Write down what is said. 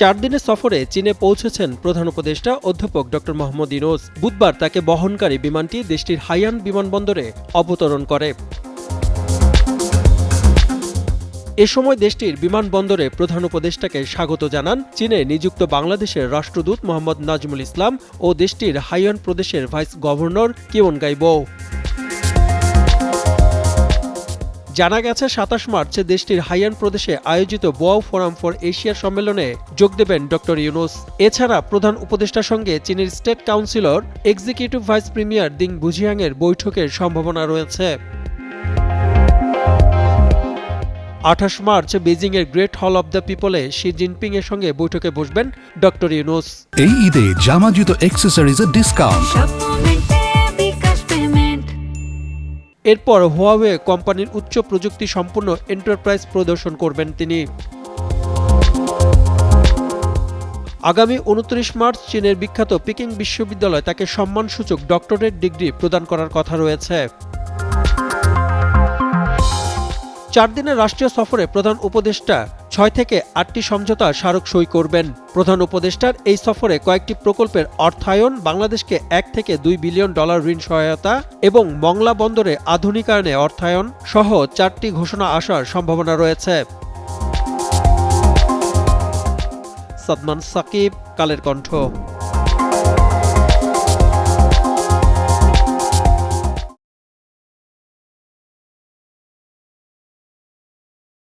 চার দিনের সফরে চীনে পৌঁছেছেন প্রধান উপদেষ্টা অধ্যাপক ড. মোহাম্মদ ইনোজ বুধবার তাকে বহনকারী বিমানটি দেশটির হাইয়ান বিমানবন্দরে অবতরণ করে। এ সময় দেশটির বিমানবন্দরে প্রধান উপদেষ্টাকে স্বাগত জানান চীনে নিযুক্ত বাংলাদেশের রাষ্ট্রদূত মোহাম্মদ নাজমুল ইসলাম ও দেশটির হাইয়ান প্রদেশের ভাইস গভর্নর কিওন গাইবো। জানা গেছে সাতাশ মার্চ দেশটির হাইয়ান প্রদেশে আয়োজিত বোয়াও ফোরাম ফর এশিয়া সম্মেলনে যোগ দেবেন ডক্টর ইউনুস। এছাড়া প্রধান উপদেষ্টার সঙ্গে চীনের state councillor executive vice premier Ding বুঝিয়াংয়ের বৈঠকের সম্ভাবনা রয়েছে। আঠাশ মার্চ বেজিংয়ের গ্রেট হল অব দ্য পিপলে শি জিনপিং এর সঙ্গে বৈঠকে বসবেন ডক্টর ইউনুস। এই ঈদে জামা জুতো অ্যাক্সেসরিজের ডিসকাউন্ট এরপর হোয়াওয়ে কোম্পানির উচ্চ প্রযুক্তি সম্পন্ন এন্টারপ্রাইজ প্রদর্শন করবেন তিনি। আগামী উনত্রিশ মার্চ চীনের বিখ্যাত পিকিং বিশ্ববিদ্যালয় তাকে সম্মানসূচক ডক্টরেট ডিগ্রি প্রদান করার কথা রয়েছে। চার দিনের রাষ্ট্রীয় সফরে প্রধান উপদেষ্টা ছয় থেকে আটটি সমঝোতা স্মারক সই করবেন। প্রধান উপদেষ্টার এই সফরে কয়েকটি প্রকল্পের অর্থায়ন, বাংলাদেশকে এক থেকে দুই বিলিয়ন ডলার ঋণ সহায়তা এবং মংলা বন্দরে আধুনিকায়নে অর্থায়ন সহ চারটি ঘোষণা আসার সম্ভাবনা রয়েছে। সাদমান সাকিব, কালের কণ্ঠ।